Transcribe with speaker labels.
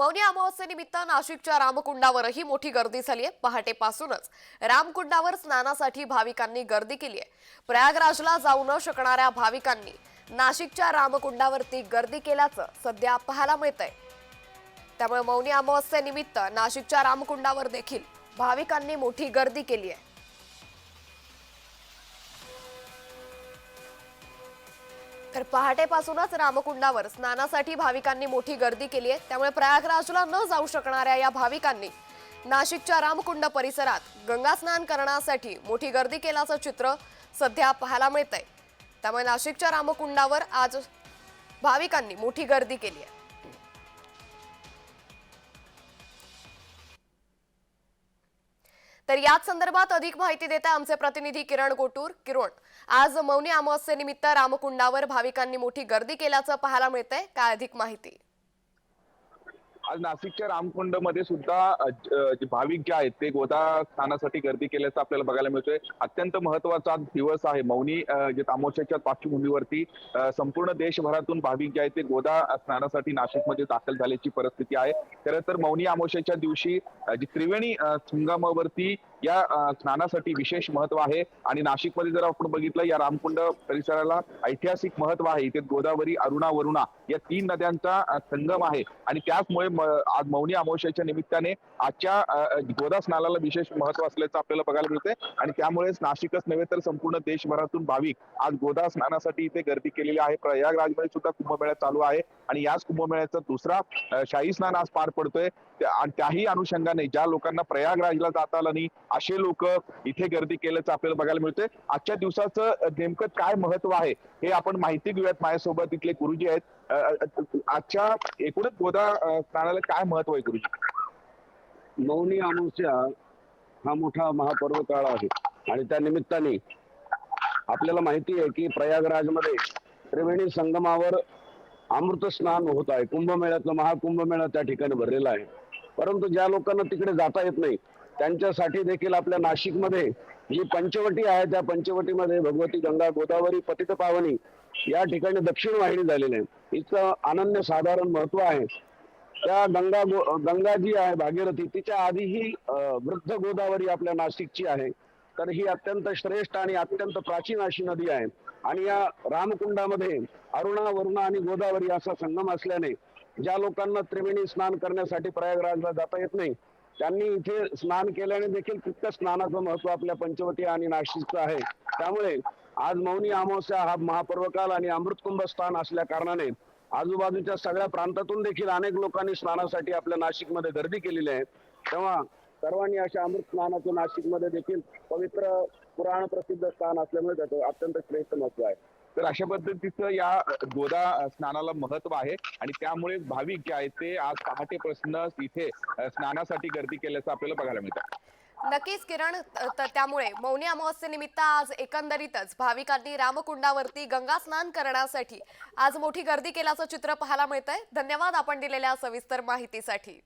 Speaker 1: मौनी अमावस्येनिमित्त नाशिकच्या रामकुंडावरही मोठी गर्दी झाली आहे. पहाटेपासूनच रामकुंडावर स्नानासाठी भाविकांनी गर्दी केली आहे. प्रयागराजला जाऊ न शकणाऱ्या भाविकांनी नाशिकच्या रामकुंडावरती गर्दी केल्याचं सध्या पाहायला मिळतंय. त्यामुळे मौनी अमावस्येनिमित्त नाशिकच्या रामकुंडावर देखील भाविकांनी मोठी गर्दी केली आहे. तर पहाटेपासूनच रामकुंडावर स्नानासाठी भाविकांनी मोठी गर्दी केली आहे. त्यामुळे प्रयागराजला न जाऊ शकणाऱ्या या भाविकांनी नाशिकच्या रामकुंड परिसरात गंगा स्नान करण्यासाठी मोठी गर्दी केल्याचं चित्र सध्या पाहायला मिळतंय. त्यामुळे नाशिकच्या रामकुंडावर आज भाविकांनी मोठी गर्दी केली आहे. तर याच संदर्भात अधिक माहिती देत आहे आमचे प्रतिनिधी किरण गोटूर किरण आज मौनी अमावस्येनिमित्त रामकुंडावर भाविकांनी मोठी गर्दी केल्याचं पाहायला मिळतंय. काय अधिक माहिती?
Speaker 2: आज नाशिकच्या रामकुंडमध्ये सुद्धा जे भाविक जे आहेत ते गोदा स्नानासाठी गर्दी केल्याचं आपल्याला बघायला मिळतोय. अत्यंत महत्त्वाचा दिवस आहे. मौनी जे तामोशाच्या पार्श्वभूमीवरती संपूर्ण देशभरातून भाविक जे आहेत ते गोदा स्नानासाठी नाशिकमध्ये दाखल झाल्याची परिस्थिती आहे. खरं तर मौनी अमावस्येच्या दिवशी जी त्रिवेणी संगमावरती या स्नानासाठी विशेष महत्त्व आहे. आणि नाशिकमध्ये जर आपण बघितलं या रामकुंड परिसराला ऐतिहासिक महत्त्व आहे. इथे गोदावरी अरुणा वरुणा या तीन नद्यांचा संगम आहे. आणि त्याचमुळे आज मौनी अमावश्याच्या निमित्ताने आजच्या गोदा स्नानाला विशेष महत्त्व असल्याचं आपल्याला बघायला मिळतंय. आणि त्यामुळेच नाशिकच नव्हे तर संपूर्ण देशभरातून भाविक आज गोदा स्नानासाठी इथे गर्दी केलेली आहे. प्रयागराजमध्ये सुद्धा कुंभमेळा चालू आहे. आणि याच कुंभमेळ्याचा दुसरा शाही स्नान आज पार पडतोय. आणि त्याही अनुषंगाने ज्या लोकांना प्रयागराजला जाता आलं नाही असे लोक इथे गर्दी केल्याचं आपल्याला बघायला मिळतंय. आजच्या दिवसाचं नेमकं काय महत्त्व आहे हे आपण माहिती घेऊयात. माझ्यासोबत इथले गुरुजी आहेत. आजच्या एकूणच गोदा अ, स्नानाला काय महत्त्व आहे गुरुजी?
Speaker 3: मौनी अमावस्या हा मोठा महापर्व काळ आहे. आणि त्या निमित्ताने आपल्याला माहिती आहे की प्रयागराजमध्ये त्रिवेणी संगमावर अमृत स्नान होत आहे. कुंभमेळ्यातलं महाकुंभमेळा त्या ठिकाणी भरलेला आहे. परंतु ज्या लोकांना तिकडे जाता येत नाही त्यांच्यासाठी देखील आपल्या नाशिकमध्ये जी पंचवटी आहे त्या पंचवटीमध्ये भगवती गंगा गोदावरी पतित पावनी या ठिकाणी दक्षिण वाहिनी झालेली आहे इथं अनन्य साधारण महत्त्व आहे. त्या गंगा गंगा जी आहे भागीरथी तिच्या आधीही अं, वृद्ध गोदावरी आपल्या नाशिकची आहे. तर ही अत्यंत श्रेष्ठ आणि अत्यंत प्राचीन अशी नदी आहे. आणि या रामकुंडामध्ये अरुणा वरुणा आणि गोदावरी असा संगम असल्याने ज्या लोकांना त्रिवेणी स्नान करण्यासाठी प्रयागराजला जाता येत नाही त्यांनी इथे स्नान केल्याने देखील तितकं स्नानाचं महत्त्व आपल्या पंचवटी आणि नाशिकचं आहे. त्यामुळे आज मौनी अमावस्या हा महापर्वकाल आणि अमृतकुंभ स्थान असल्या कारणाने आजूबाजूच्या सगळ्या प्रांतातून देखील अनेक लोकांनी स्नानासाठी आपल्या नाशिकमध्ये गर्दी केलेली आहे. तेव्हा सर्वांनी अशा अमृत स्नानाचं नाशिकमध्ये देखील पवित्र पुराण प्रसिद्ध स्थान असल्यामुळे त्याचं अत्यंत श्रेष्ठ महत्त्व आहे.
Speaker 2: तर अशा पद्धतीचं या गोदा स्नानाला महत्त्व आहे आणि त्यामुळे भाविक जे आहेत ते आज पहाटेपासूनच इथे स्नानासाठी गर्दी केल्याचं आपल्याला बघायला मिळतं.
Speaker 1: नक्कीच किरण त्यामुळे मौनी अमावस्येनिमित्त आज एकंदरीतच भाविकांनी रामकुंडावरती गंगा स्नान करण्यासाठी आज मोठी गर्दी केल्याचं चित्र पाहायला मिळतंय. धन्यवाद आपण दिलेल्या सविस्तर माहितीसाठी.